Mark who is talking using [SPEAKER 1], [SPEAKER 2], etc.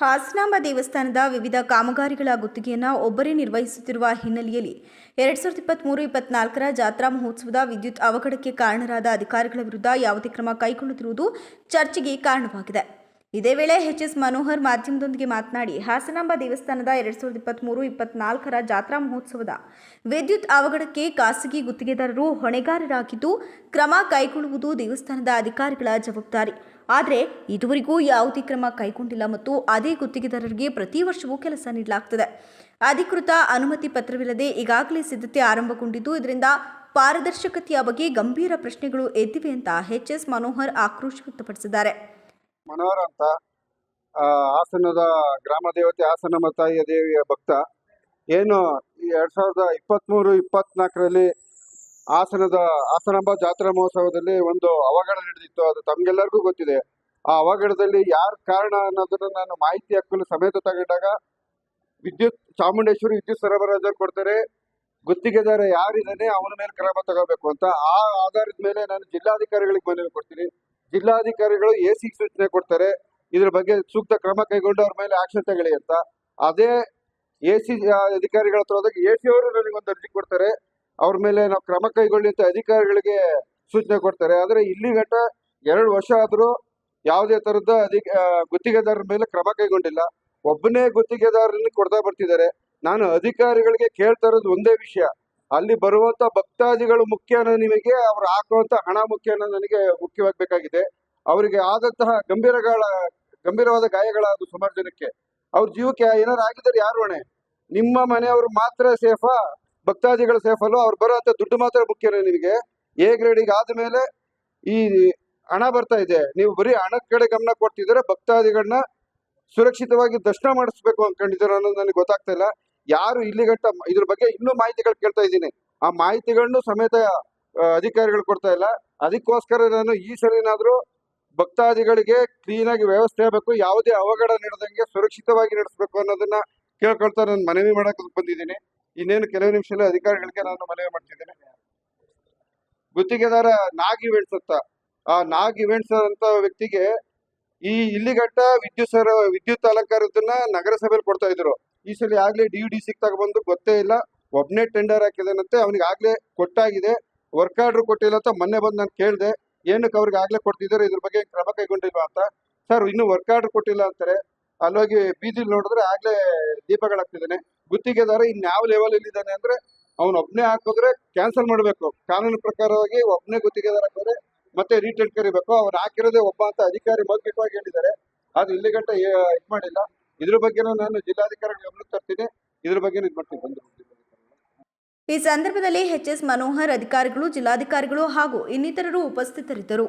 [SPEAKER 1] ಹಾಸನಾಂಬ ದೇವಸ್ಥಾನದ ವಿವಿಧ ಕಾಮಗಾರಿಗಳ ಗುತ್ತಿಗೆಯನ್ನು ಒಬ್ಬರೇ ನಿರ್ವಹಿಸುತ್ತಿರುವ ಹಿನ್ನೆಲೆಯಲ್ಲಿ ಎರಡ್ ಸಾವಿರದ ಇಪ್ಪತ್ತ್ಮೂರು ಇಪ್ಪತ್ನಾಲ್ಕರ ಜಾತ್ರಾ ಮಹೋತ್ಸವದ ವಿದ್ಯುತ್ ಅವಘಡಕ್ಕೆ ಕಾರಣರಾದ ಅಧಿಕಾರಿಗಳ ವಿರುದ್ಧ ಯಾವುದೇ ಕ್ರಮ ಕೈಗೊಳ್ಳುತ್ತಿರುವುದು ಚರ್ಚೆಗೆ ಕಾರಣವಾಗಿದೆ. ಇದೇ ವೇಳೆ ಎಚ್ ಎಸ್ ಮನೋಹರ್ ಮಾಧ್ಯಮದೊಂದಿಗೆ ಮಾತನಾಡಿ, ಹಾಸನಾಂಬ ದೇವಸ್ಥಾನದ ಎರಡ್ ಸಾವಿರದ ಇಪ್ಪತ್ತ್ಮೂರು ಇಪ್ಪತ್ನಾಲ್ಕರ ಜಾತ್ರಾ ಮಹೋತ್ಸವದ ವಿದ್ಯುತ್ ಅವಘಡಕ್ಕೆ ಖಾಸಗಿ ಗುತ್ತಿಗೆದಾರರು ಹೊಣೆಗಾರರಾಗಿದ್ದು, ಕ್ರಮ ಕೈಗೊಳ್ಳುವುದು ದೇವಸ್ಥಾನದ ಅಧಿಕಾರಿಗಳ ಜವಾಬ್ದಾರಿ. ಆದರೆ ಇದುವರೆಗೂ ಯಾವುದೇ ಕ್ರಮ ಕೈಗೊಂಡಿಲ್ಲ ಮತ್ತು ಅದೇ ಗುತ್ತಿಗೆದಾರರಿಗೆ ಪ್ರತಿ ವರ್ಷವೂ ಕೆಲಸ ನೀಡಲಾಗ್ತದೆ. ಅಧಿಕೃತ ಅನುಮತಿ ಪತ್ರವಿಲ್ಲದೆ ಈಗಾಗಲೇ ಸಿದ್ಧತೆ ಆರಂಭಗೊಂಡಿದ್ದು, ಇದರಿಂದ ಪಾರದರ್ಶಕತೆಯ ಬಗ್ಗೆ ಗಂಭೀರ ಪ್ರಶ್ನೆಗಳು ಎದ್ದಿವೆ ಅಂತ ಎಚ್ ಎಸ್ ಮನೋಹರ್ ಆಕ್ರೋಶ ವ್ಯಕ್ತಪಡಿಸಿದ್ದಾರೆ.
[SPEAKER 2] ಮನೋಹರ್ ಅಂತ ಹಾಸನದ ಗ್ರಾಮ ದೇವತೆ ಹಾಸನ ತಾಯಿಯ ದೇವಿಯ ಭಕ್ತ, ಏನು ಎರಡ್ ಸಾವಿರದ ಇಪ್ಪತ್ತ್ಮೂರು ಇಪ್ಪತ್ನಾಲ್ಕರಲ್ಲಿ ಹಾಸನದ ಆಸನಂಬ ಜಾತ್ರಾ ಮಹೋತ್ಸವದಲ್ಲಿ ಒಂದು ಅವಘಡ ನಡೆದಿತ್ತು. ಅದು ತಮ್ಗೆಲ್ಲರಿಗೂ ಗೊತ್ತಿದೆ. ಆ ಅವಘಡದಲ್ಲಿ ಯಾರು ಕಾರಣ ಅನ್ನೋದನ್ನ ನಾನು ಮಾಹಿತಿ ಹಕ್ಕಲು ಸಮೇತ ತಗೊಂಡಾಗ ವಿದ್ಯುತ್, ಚಾಮುಂಡೇಶ್ವರಿ ವಿದ್ಯುತ್ ಸರಬರಾಜರು ಕೊಡ್ತಾರೆ. ಗುತ್ತಿಗೆದಾರ ಯಾರಿದ್ದಾನೆ ಅವನ ಮೇಲೆ ಕ್ರಮ ತಗೋಬೇಕು ಅಂತ. ಆ ಆಧಾರದ ಮೇಲೆ ನಾನು ಜಿಲ್ಲಾಧಿಕಾರಿಗಳಿಗೆ ಮನವಿ ಕೊಡ್ತೀನಿ. ಜಿಲ್ಲಾಧಿಕಾರಿಗಳು ಎ ಸಿ ಸೂಚನೆ ಕೊಡ್ತಾರೆ. ಇದ್ರ ಬಗ್ಗೆ ಸೂಕ್ತ ಕ್ರಮ ಕೈಗೊಂಡು ಅವ್ರ ಮೇಲೆ ಆಕ್ಷನ್ ತಗೊಳ್ಳಿ ಅಂತ. ಅದೇ ಎ ಸಿ ಅಧಿಕಾರಿಗಳ ಹತ್ರ ಹೋದಾಗ ಎ ಸಿ ಅವರು ನನಗೆ ಒಂದು ಅರ್ಜಿ ಕೊಡ್ತಾರೆ. ಅವ್ರ ಮೇಲೆ ನಾವು ಕ್ರಮ ಕೈಗೊಳ್ಳಿ ಅಂತ ಅಧಿಕಾರಿಗಳಿಗೆ ಸೂಚನೆ ಕೊಡ್ತಾರೆ. ಆದರೆ ಇಲ್ಲಿ ಗಂಟ ಎರಡು ವರ್ಷ ಆದರೂ ಯಾವುದೇ ತರದ ಅಧಿಕ ಗುತ್ತಿಗೆದಾರರ ಮೇಲೆ ಕ್ರಮ ಕೈಗೊಂಡಿಲ್ಲ. ಒಬ್ಬನೇ ಗುತ್ತಿಗೆದಾರರಲ್ಲಿ ಕೊಡ್ತಾ ಬರ್ತಿದ್ದಾರೆ. ನಾನು ಅಧಿಕಾರಿಗಳಿಗೆ ಕೇಳ್ತಾ ಇರೋದು ಒಂದೇ ವಿಷಯ. ಅಲ್ಲಿ ಬರುವಂತ ಭಕ್ತಾದಿಗಳು ಮುಖ್ಯನ ನಿಮಗೆ, ಅವ್ರು ಹಾಕುವಂತ ಹಣ ಮುಖ್ಯನ ನನಗೆ ಮುಖ್ಯವಾಗಬೇಕಾಗಿದೆ. ಅವರಿಗೆ ಆದಂತಹ ಗಂಭೀರಗಳ ಗಂಭೀರವಾದ ಗಾಯಗಳಾದ ಸುಮಾರು ಜನಕ್ಕೆ. ಅವ್ರ ಜೀವಕ್ಕೆ ಏನಾರು ಆಗಿದ್ದಾರೆ ಯಾರು ಹೊಣೆ? ನಿಮ್ಮ ಮನೆಯವರು ಮಾತ್ರ ಸೇಫಾ? ಭಕ್ತಾದಿಗಳು ಸೇಫ್ ಅವ್ರು ಬರೋಂಥ ದುಡ್ಡು ಮಾತ್ರ ಮುಖ್ಯನೇ ನಿಮಗೆ. ಎ ಗ್ರೇಡಿಗೆ ಆದಮೇಲೆ ಈ ಹಣ ಬರ್ತಾ ಇದೆ. ನೀವು ಬರೀ ಹಣದ ಕಡೆ ಗಮನ ಕೊಡ್ತಿದ್ರೆ ಭಕ್ತಾದಿಗಳನ್ನ ಸುರಕ್ಷಿತವಾಗಿ ದರ್ಶನ ಮಾಡಿಸ್ಬೇಕು ಅನ್ಕೊಂಡಿದ್ದೀರ ಅನ್ನೋದು ನನಗೆ ಗೊತ್ತಾಗ್ತಾ ಇಲ್ಲ. ಯಾರು ಇಲ್ಲಿ ಗಂಟ ಇದ್ರ ಬಗ್ಗೆ ಇನ್ನೂ ಮಾಹಿತಿಗಳು ಕೇಳ್ತಾ ಇದ್ದೀನಿ. ಆ ಮಾಹಿತಿಗಳನ್ನು ಸಮೇತ ಅಧಿಕಾರಿಗಳು ಕೊಡ್ತಾ ಇಲ್ಲ. ಅದಕ್ಕೋಸ್ಕರ ನಾನು ಈ ಸರಿನಾದ್ರೂ ಭಕ್ತಾದಿಗಳಿಗೆ ಕ್ಲೀನ್ ಆಗಿ ವ್ಯವಸ್ಥೆ ಆಗಬೇಕು. ಯಾವುದೇ ಅವಘಡ ನಡೆದಂಗೆ ಸುರಕ್ಷಿತವಾಗಿ ನಡೆಸಬೇಕು ಅನ್ನೋದನ್ನ ಕೇಳ್ಕೊಳ್ತಾ ನಾನು ಮನವಿ ಮಾಡಕ್ ಬಂದಿದ್ದೀನಿ. ಇನ್ನೇನು ಕೆಲವು ನಿಮಿಷದಲ್ಲಿ ಅಧಿಕಾರಿಗಳಿಗೆ ನಾನು ಮನವಿ ಮಾಡ್ತಿದ್ದೇನೆ. ಗುತ್ತಿಗೆದಾರ ನಾಗ್ ಇವೆಂಟ್ಸ್ ಅಂತ. ಆ ನಾಗ್ ಇವೆಂಟ್ಸ್ ಅಂತ ವ್ಯಕ್ತಿಗೆ ಈ ಇಲ್ಲಿಗಟ್ಟ ವಿದ್ಯುತ್ ಸರ, ವಿದ್ಯುತ್ ಅಲಂಕಾರದನ್ನ ನಗರಸಭೆಯಲ್ಲಿ ಕೊಡ್ತಾ ಇದ್ರು. ಈ ಸಲ ಆಗ್ಲೇ ಡಿ ಡಿ ಸಿಕ್ತಾಗ ಬಂದು ಗೊತ್ತೇ ಇಲ್ಲ. ಒಬ್ನೇ ಟೆಂಡರ್ ಹಾಕಿದಾನಂತೆ ಅವ್ನಿಗೆ ಆಗ್ಲೇ ಕೊಟ್ಟಾಗಿದೆ. ವರ್ಕ್ ಆರ್ಡರ್ ಕೊಟ್ಟಿಲ್ಲ ಅಂತ ಮೊನ್ನೆ ಬಂದು ನಾನು ಕೇಳಿದೆ. ಏನಕ್ಕೆ ಅವ್ರಿಗೆ ಆಗ್ಲೇ ಕೊಡ್ತಿದ್ದಾರೆ? ಇದ್ರ ಬಗ್ಗೆ ಕ್ರಮ ಕೈಗೊಂಡಿಲ್ವಾ ಅಂತ. ಸರ್, ಇನ್ನು ವರ್ಕ್ ಆರ್ಡರ್ ಕೊಟ್ಟಿಲ್ಲ ಅಂತಾರೆ. ಅಲ್ಲೋಗಿ ಬೀದಿಲಿ ನೋಡಿದ್ರೆ ಆಗ್ಲೇ ದೀಪಗಳಾಗ್ತಿದ್ದಾನೆ. ಗುತ್ತಿಗೆದಾರ ಇನ್ಯಾವ ಲೆವೆಲ್ ಇದ್ದಾನೆ ಅಂದ್ರೆ ಅವ್ನು ಒಬ್ನೇ ಹಾಕಿದ್ರೆ ಕ್ಯಾನ್ಸಲ್ ಮಾಡಬೇಕು. ಕಾನೂನು ಪ್ರಕಾರವಾಗಿ ಒಬ್ನೇ ಗುತ್ತಿಗೆದಾರ ಹಾಕಿದ್ರೆ ಮತ್ತೆ ರಿಟೇಲ್ ಕರಿಬೇಕು ಅವ್ರು ಹಾಕಿರೋದೇ ಒಬ್ಬ ಅಂತ ಅಧಿಕಾರಿ ಮೌಖಿಕವಾಗಿ ಹೇಳಿದ್ದಾರೆ. ಅದು ಇಲ್ಲಿ ಗಂಟ ಇದು ಮಾಡಿಲ್ಲ. ಇದ್ರ ಬಗ್ಗೆ ನಾನು ಜಿಲ್ಲಾಧಿಕಾರಿ ಗಮನಕ್ಕೆ ತರ್ತೀನಿ. ಇದ್ರ ಬಗ್ಗೆ ಇದು ಮಾಡ್ತೀನಿ. ಬಂದು
[SPEAKER 1] ಈ ಸಂದರ್ಭದಲ್ಲಿ ಎಚ್ ಎಸ್ ಮನೋಹರ್ ಅಧಿಕಾರಿಗಳು, ಜಿಲ್ಲಾಧಿಕಾರಿಗಳು ಹಾಗೂ ಇನ್ನಿತರರು ಉಪಸ್ಥಿತರಿದ್ದರು.